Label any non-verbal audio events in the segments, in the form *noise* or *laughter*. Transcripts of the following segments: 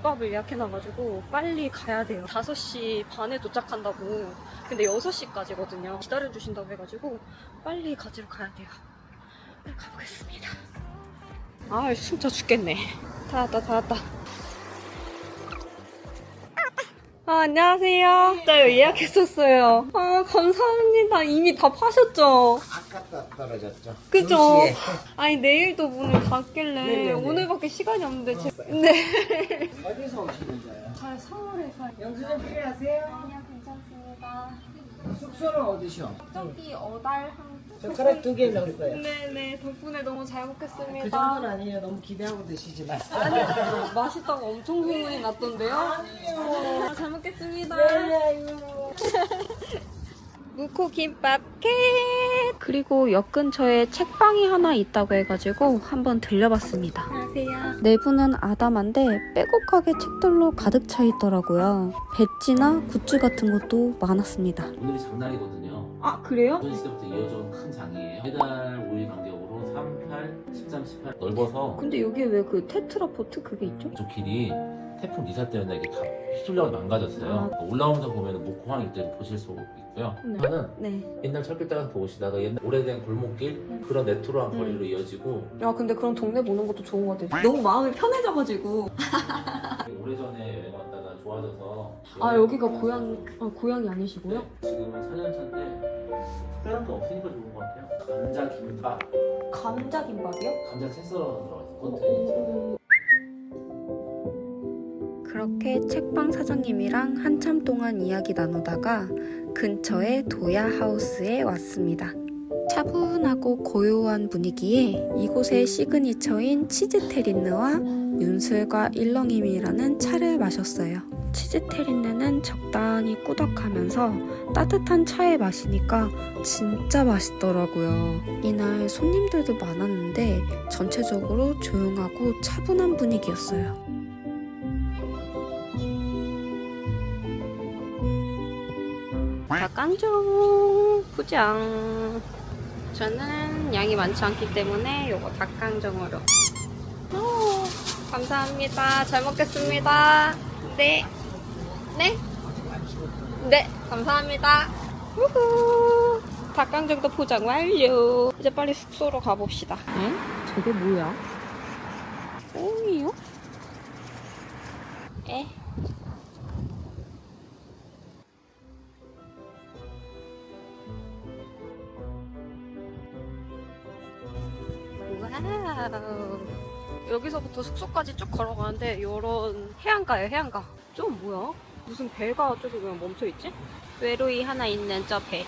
김밥을 예약해놔가지고 빨리 가야 돼요. 5시 반에 도착한다고. 근데 6시까지거든요. 기다려주신다고 해가지고 빨리 가지러 가야 돼요. 가보겠습니다. 아, 진짜 죽겠네. 다 왔다, 다 왔다. 아, 안녕하세요. 나 예약했었어요. 아, 감사합니다. 이미 다 파셨죠? 아깝다 떨어졌죠. 그죠? 동시에. 아니, 내일도 문을 닫길래 네네네. 오늘밖에 시간이 없는데. 제... 네. *laughs* 어디서 오시는 거예요? 잘 서울에서 영수 좀 필요하세요? 아니요 괜찮습니다. 숙소는 어디셔? 저기 어달 한 젓가락 두 개 넣었어요. 네네 덕분에 너무 잘 먹겠습니다. 그 정도는 아니에요. 너무 기대하고 드시지 마세요. 아니 맛있다고 엄청 소문이 났던데요? 아, 잘 먹겠습니다. 무코 김밥 캣 그리고 역 근처에 책방이 하나 있다고 해가지고 한번 들려봤습니다. 안녕하세요. 내부는 아담한데 빼곡하게 책들로 가득 차 있더라고요. 배지나 굿즈 같은 것도 많았습니다. 오늘이 장날이거든요. 아 그래요? 조선 시대부터 이어져온 큰 장이에요. 매달 5일 간격으로 3, 8, 13, 18 넓어서 근데 여기에 왜그 테트라포트 그게 있죠? 이쪽 길이 태풍 리사 때문에 이게 다 휘둘려서 망가졌어요. 올라오면서 보면 목포항 일대를 보실 수 있고요. 네. 하나는 네. 옛날 철길 따라서 보시다가 옛날 오래된 골목길 그런 레트로한 음. 거리로 이어지고 야 근데 그런 동네 보는 것도 좋은 것 같아요. 너무 마음이 편해져가지고. 오래전에 여행 왔다가 좋아져서 아 여기가 고향 아, 고향이 아니시고요? 네, 지금은 4년 차인데 특별한 게 없으니까 좋은 것 같아요. 감자 김밥, 감자 김밥이요? 감자 채 썰어서 들어가서 컨테이너. 그렇게 책방 사장님이랑 한참 동안 이야기 나누다가 근처의 도야 하우스에 왔습니다. 차분하고 고요한 분위기에 이곳의 시그니처인 치즈 테린느와 윤슬과 일렁임이라는 차를 마셨어요. 치즈 테린느는 적당히 꾸덕하면서 따뜻한 차에 마시니까 진짜 맛있더라고요. 이날 손님들도 많았는데 전체적으로 조용하고 차분한 분위기였어요. 닭강정 포장. 저는 양이 많지 않기 때문에 요거 닭강정으로. 오, 감사합니다. 잘 먹겠습니다. 네. 네. 네, 감사합니다. 우후. 닭강정도 포장 완료. 이제 빨리 숙소로 가봅시다. 응? 저게 뭐야? 꽁이요? 에. 와우. 여기서부터 숙소까지 쭉 걸어가는데 이런 해안가예요, 해안가. 좀 뭐야? 무슨 배가 저기 왜 멈춰 있지? 외로이 하나 있는 저 배.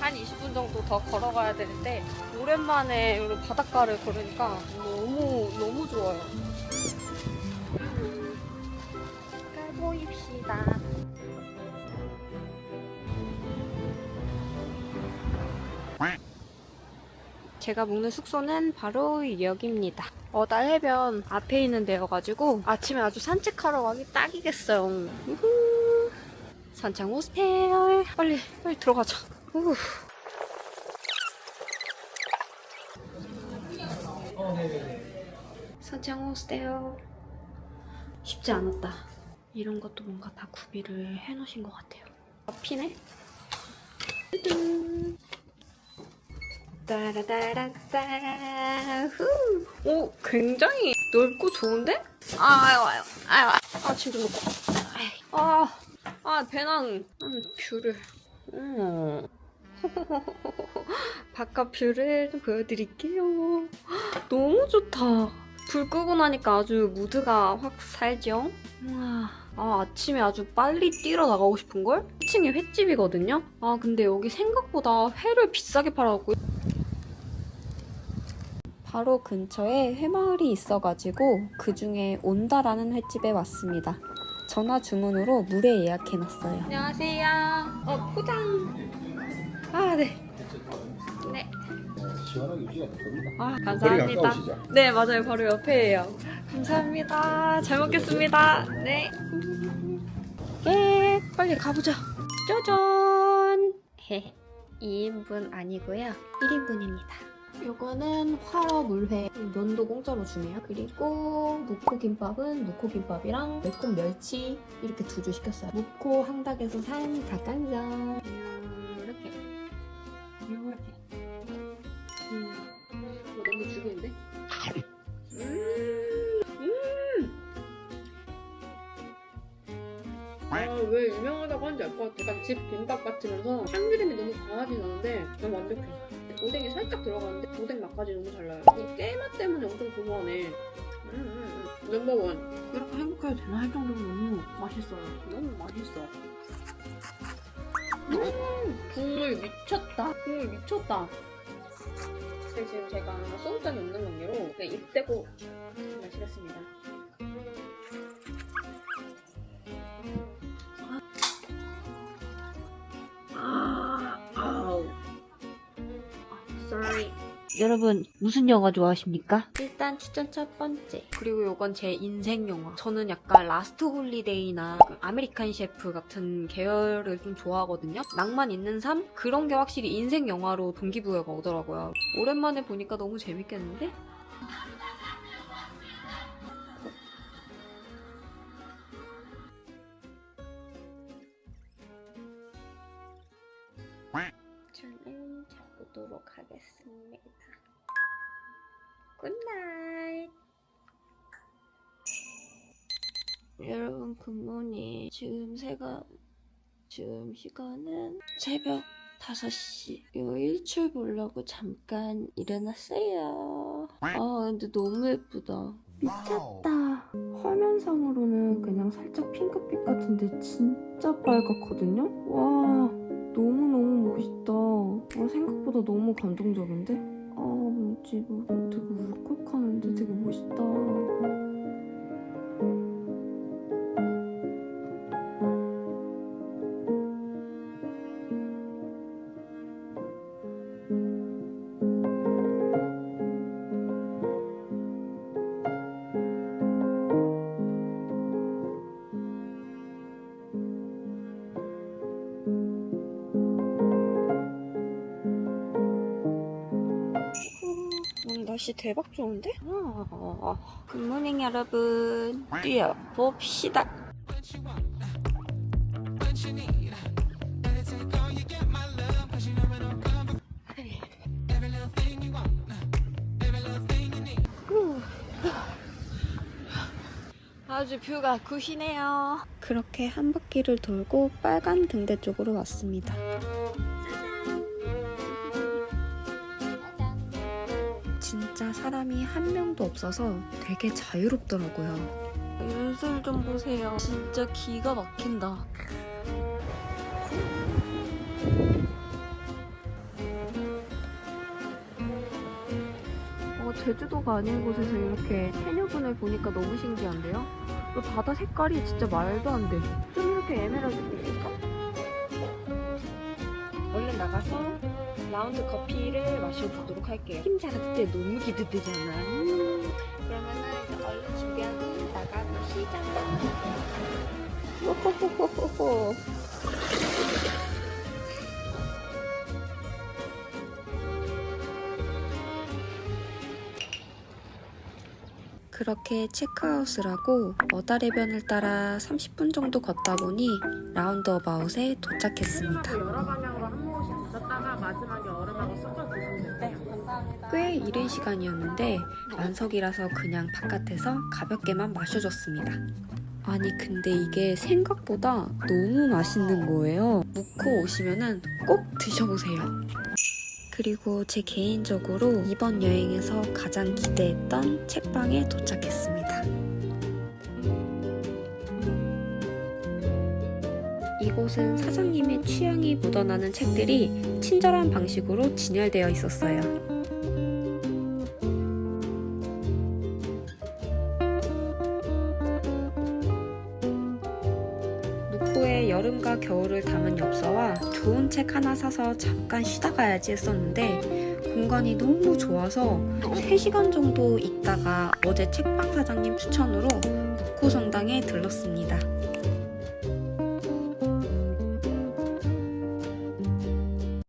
한 20분 정도 더 걸어가야 되는데 오랜만에 이런 바닷가를 걸으니까 너무 너무 좋아요. 제가 묵는 숙소는 바로 여기입니다. 어달 해변 앞에 있는 데여가지고 아침에 아주 산책하러 가기 딱이겠어요. 우후. 산창 호스텔 빨리 빨리 들어가자. 우후. 산창 호스텔 쉽지 않았다. 이런 것도 뭔가 다 구비를 해놓으신 것 같아요. 앞이네. 뚜둔. 따라따라따 후. 오 굉장히 넓고 좋은데? 아유 아유 아유 아침 좀 먹고 아이, 아, 아 배낭 음, 뷰를 음. *laughs* 바깥 뷰를 좀 보여드릴게요. 너무 좋다. 불 끄고 나니까 아주 무드가 확 살죠? 우와. 아, 아침에 아주 빨리 뛰러 나가고 싶은걸? 1층에 횟집이거든요? 아, 근데 여기 생각보다 회를 비싸게 팔아갖고. 바로 근처에 회마을이 있어가지고 그 중에 온다라는 횟집에 왔습니다. 전화 주문으로 물에 예약해놨어요. 안녕하세요. 어, 포장. 아, 네. 네. 시원하게 유지가 될 겁니다. 아, 거리가 감사합니다. 가까우시죠? 네, 맞아요. 바로 옆에예요. 감사합니다. 잘 먹겠습니다. 네. 예, 빨리 가보자. 짜잔! 헤, 2인분 아니고요. 1인분입니다. 요거는 화로 물회 면도 공짜로 주네요. 그리고 무코 김밥은 무코 김밥이랑 매콤 멸치 이렇게 두 줄 시켰어요. 무코 항닭에서 산 닭강정 이렇게 이렇게 음, 뭐 너무 죽이는데? 아, 왜 유명하다고 하는지 알 것 같아. 약간 집 김밥 같으면서 참기름이 너무 강하진 않은데 너무 완벽해. 오뎅이 살짝 들어가는데 오뎅 맛까지 너무 잘 나요. 이 깨맛 때문에 엄청 고소하네. 음, 음, 음. 넘버원. 이렇게 행복해도 되나 할 정도로 너무 맛있어요. 너무 맛있어. 음, 국물 미쳤다. 국물 미쳤다. 근데 지금 제가 소주잔이 없는 관계로 그냥 입 대고 마시겠습니다. 여러분 무슨 영화 좋아하십니까? 일단 추천 첫 번째 그리고 요건 제 인생 영화 저는 약간 라스트 홀리데이나 그 아메리칸 셰프 같은 계열을 좀 좋아하거든요 낭만 있는 삶? 그런 게 확실히 인생 영화로 동기부여가 오더라고요 오랜만에 보니까 너무 재밌겠는데? 저는 자 보도록 하겠습니다. 굿나잇. 여러분 굿모닝 지금 새가 지금 시간은 새벽 5시. 이거 일출 보려고 잠깐 일어났어요. 아 근데 너무 예쁘다. 미쳤다. 화면상으로는 그냥 살짝 핑크빛 같은데 진짜 빨갛거든요? 와 너무너무 멋있다. 아, 생각보다 너무 감동적인데? 아 뭐지? 뭐 되게 울컥하는데 되게 멋있다 날씨 대박 좋은데? 아, 굿모닝 여러분. 뛰어 봅시다. 아주 뷰가 굿이네요. 그렇게 한 바퀴를 돌고 빨간 등대 쪽으로 왔습니다 사람이 한 명도 없어서 되게 자유롭더라고요. 윤슬 좀 보세요. 진짜 기가 막힌다. 어, 제주도가 아닌 곳에서 이렇게 해녀분을 보니까 너무 신기한데요? 그 바다 색깔이 진짜 말도 안 돼. 좀 이렇게 에메랄드 빛일까? 얼른 나가서 라운드 커피를 마셔보도록 할게요. 힘 자랑 때 너무 기대되잖아. 음. 그러면은 이제 얼른 준비하고 나가보시죠. 호호호호호. 그렇게 체크아웃을 하고 어다레변을 따라 30분 정도 걷다 보니 라운드어바웃에 도착했습니다. 꽤 이른 시간이었는데 만석이라서 그냥 바깥에서 가볍게만 마셔줬습니다. 아니 근데 이게 생각보다 너무 맛있는 거예요. 묵코 오시면은 꼭 드셔보세요. 그리고 제 개인적으로 이번 여행에서 가장 기대했던 책방에 도착했습니다. 이곳은 사장님의 취향이 묻어나는 책들이 친절한 방식으로 진열되어 있었어요. 책 하나 사서 잠깐 쉬다 가야지 했었는데 공간이 너무 좋아서 3시간 정도 있다가 어제 책방 사장님 추천으로 묵고 성당에 들렀습니다.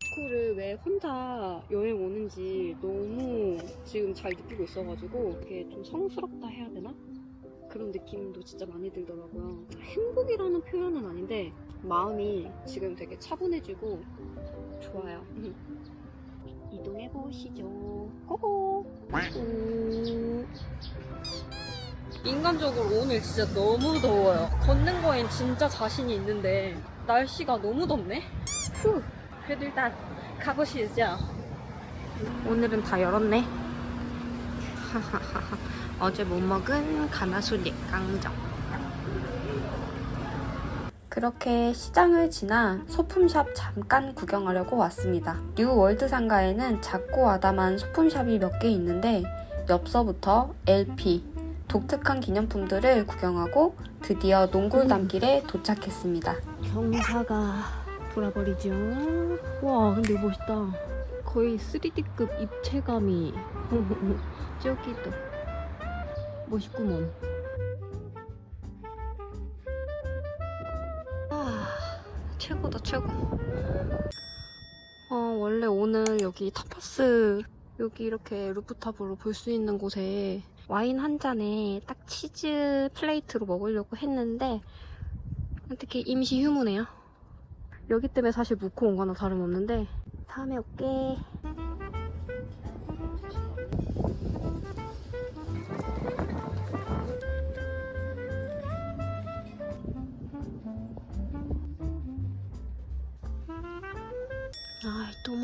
묵코를 왜 혼자 여행 오는지 너무 지금 잘 느끼고 있어가지고 이게 좀 성스럽다 해야 되나? 그런 느낌도 진짜 많이 들더라고요. 행복이라는 표현은 아닌데 마음이 지금 되게 차분해지고 좋아요. 이동해 보시죠. 고고. 음. 인간적으로 오늘 진짜 너무 더워요. 걷는 거엔 진짜 자신이 있는데 날씨가 너무 덥네. 휴. 그래도 일단 가보시죠. 오늘은 다 열었네. 어제 못 먹은 가나수 烈강정. 그렇게 시장을 지나 소품샵 잠깐 구경하려고 왔습니다. 뉴 월드 상가에는 작고 아담한 소품샵이 몇 개 있는데 엽서부터 LP, 독특한 기념품들을 구경하고 드디어 농골담길에 도착했습니다. 경사가 돌아버리죠. 와, 근데 멋있다. 거의 3D급 입체감이. *laughs* 저기도. 멋있구먼. 아, 최고다, 최고. 어, 원래 오늘 여기 타파스, 여기 이렇게 루프탑으로 볼 수 있는 곳에 와인 한 잔에 딱 치즈 플레이트로 먹으려고 했는데, 어떻게 임시 휴무네요. 여기 때문에 사실 묵고 온 거나 다름없는데 다음에 올게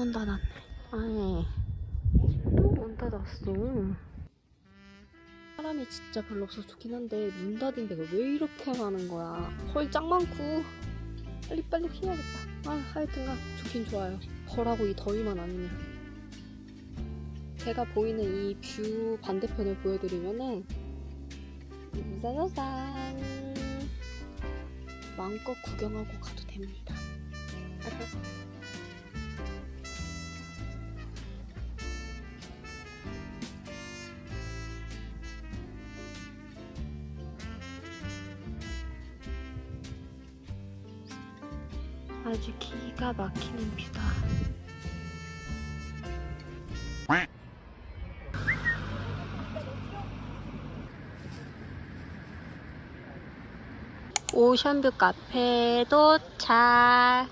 문 닫았네 아니 또 문 닫았어 사람이 진짜 별로 없어서 좋긴 한데 문 닫은 데가 왜 이렇게 많은 거야 헐짱 많고 빨리 빨리 피해야겠다. 아, 하여튼간 좋긴 좋아요. 벌하고 이 더위만 아니면. 제가 보이는 이 뷰 반대편을 보여드리면은 우산우산 마음껏 구경하고 가도 됩니다. 막히는 뷰다. 오션뷰 카페 도착.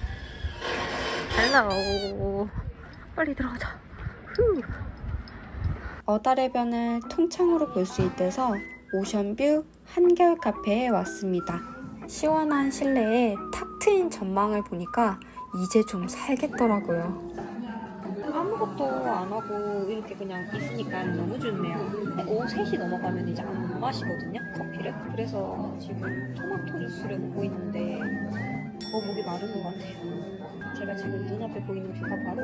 헬로. 빨리 들어가자. 후. 어달해변을 통창으로 볼 수 있대서 오션뷰 한겨울 카페에 왔습니다. 시원한 실내에 탁 트인 전망을 보니까 이제 좀 살겠더라고요. 아무것도 안 하고 이렇게 그냥 있으니까 너무 좋네요. 오후 3시 넘어가면 이제 안 마시거든요, 커피를. 그래서 지금 토마토 주스를 먹고 있는데 더 목이 마른 것 같아요. 제가 지금 눈앞에 보이는 뷰가 바로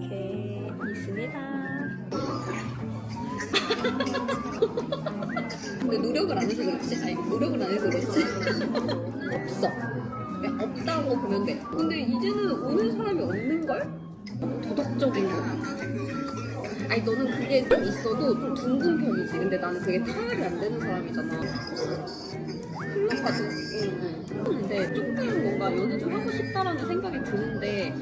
이렇게 있습니다. *laughs* 근데 노력을 안 해서 그렇지? 아니, 노력을 안 해서 그렇지? *laughs* 없어. 없다고 보면 돼. 근데 이제는 오는 사람이 없는 걸? 도덕적인 거. 아니, 너는 그게 좀 있어도 좀 둥근 편이지. 근데 나는 그게 타협이 안 되는 사람이잖아. 흘러가도. 응, 응. 근데 조금 뭔가 연애 좀 하고 싶다라는 생각이 드는데,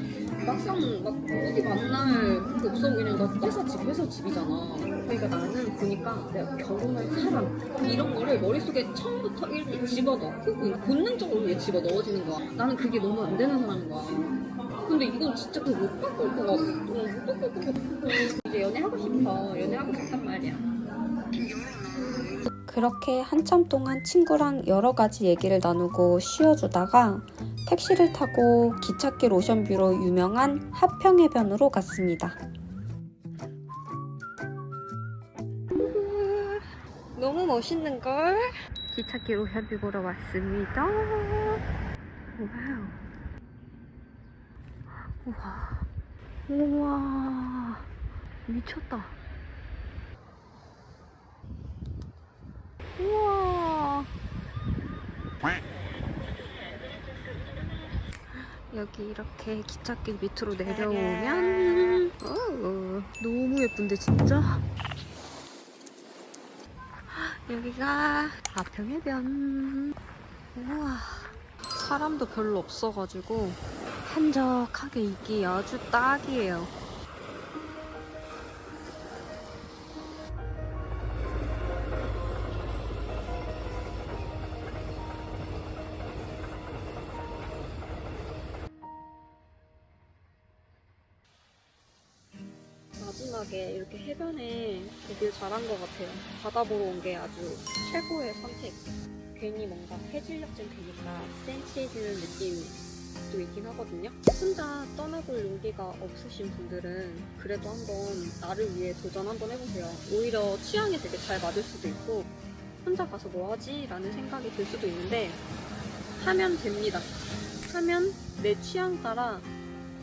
막상 막 어디 만날 그게 없어. 그냥 나 회사 집 회사 집이잖아. 그러니까 나는 보니까 내가 결혼할 사람. 이런 거를 머릿속에 처음부터 이렇게 집어넣고 본능적으로 그게 집어넣어지는 거야. 나는 그게 너무 안 되는 사람인 거야. 근데 이건 진짜 그거 못 바꿀 것 같아. 어, 못 바꿀 것 같아. 이제 연애하고 싶어. 연애하고 싶단 말이야. 그렇게 한참 동안 친구랑 여러 가지 얘기를 나누고 쉬어주다가 택시를 타고 기찻길 오션뷰로 유명한 하평해변으로 갔습니다. 너무 멋있는걸? 기찻길 오션뷰 보러 왔습니다. 와우. 우와. 우와. 미쳤다. 우와. 여기 이렇게 기찻길 밑으로 내려오면 오, 너무 예쁜데 진짜? 여기가 아평해변. 우와 사람도 별로 없어가지고 한적하게 있기 아주 딱이에요 이렇게 해변에 데뷔 잘한 것 같아요. 바다 보러 온 게 아주 최고의 선택. 괜히 뭔가 해질녘쯤 되니까 센치해지는 느낌도 있긴 하거든요. 혼자 떠나볼 용기가 없으신 분들은 그래도 한번 나를 위해 도전 한번 해보세요. 오히려 취향이 되게 잘 맞을 수도 있고 혼자 가서 뭐 하지? 라는 생각이 들 수도 있는데 하면 됩니다. 하면 내 취향 따라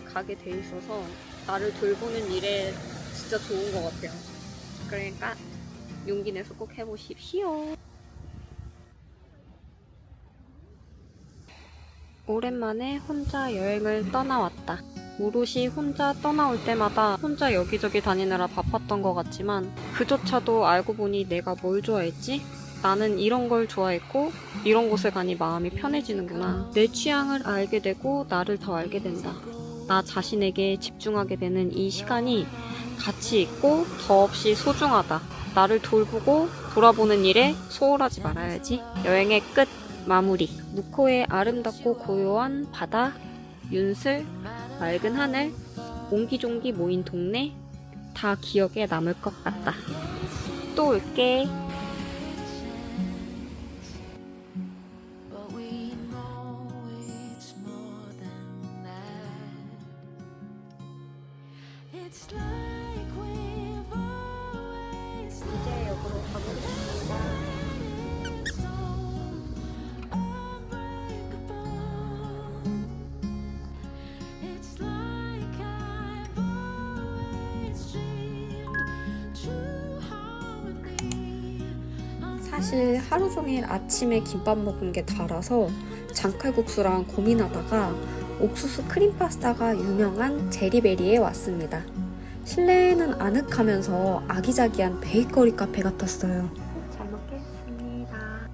가게 돼 있어서 나를 돌보는 일에 진짜 좋은 것 같아요. 그러니까 용기 내서 꼭 해보십시오. 오랜만에 혼자 여행을 떠나왔다. 오롯이 혼자 떠나올 때마다 혼자 여기저기 다니느라 바빴던 것 같지만 그조차도 알고 보니 내가 뭘 좋아했지? 나는 이런 걸 좋아했고 이런 곳에 가니 마음이 편해지는구나. 내 취향을 알게 되고 나를 더 알게 된다. 나 자신에게 집중하게 되는 이 시간이 가치 있고 더없이 소중하다. 나를 돌보고 돌아보는 일에 소홀하지 말아야지. 여행의 끝 마무리. 무코의 아름답고 고요한 바다, 윤슬, 맑은 하늘, 옹기종기 모인 동네 다 기억에 남을 것 같다. 또 올게. It's like 사실 하루 종일 아침에 김밥 먹은 게 달아서 장칼국수랑 고민하다가 옥수수 크림 파스타가 유명한 제리베리에 왔습니다. 실내에는 아늑하면서 아기자기한 베이커리 카페 같았어요. 잘 먹겠습니다.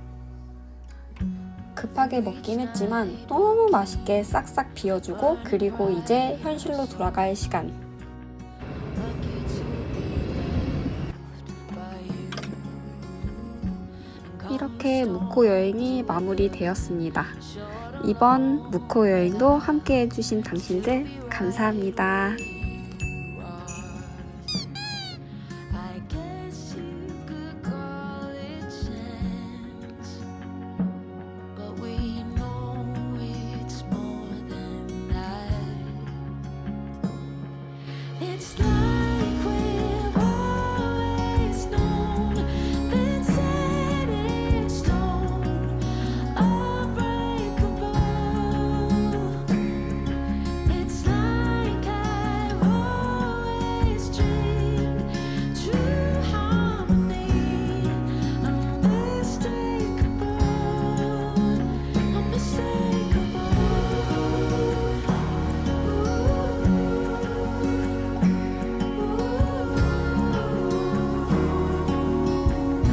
급하게 먹긴 했지만 너무 맛있게 싹싹 비워주고 그리고 이제 현실로 돌아갈 시간. 무코 여행이 마무리되었습니다. 이번 무코 여행도 함께 해주신 당신들 감사합니다.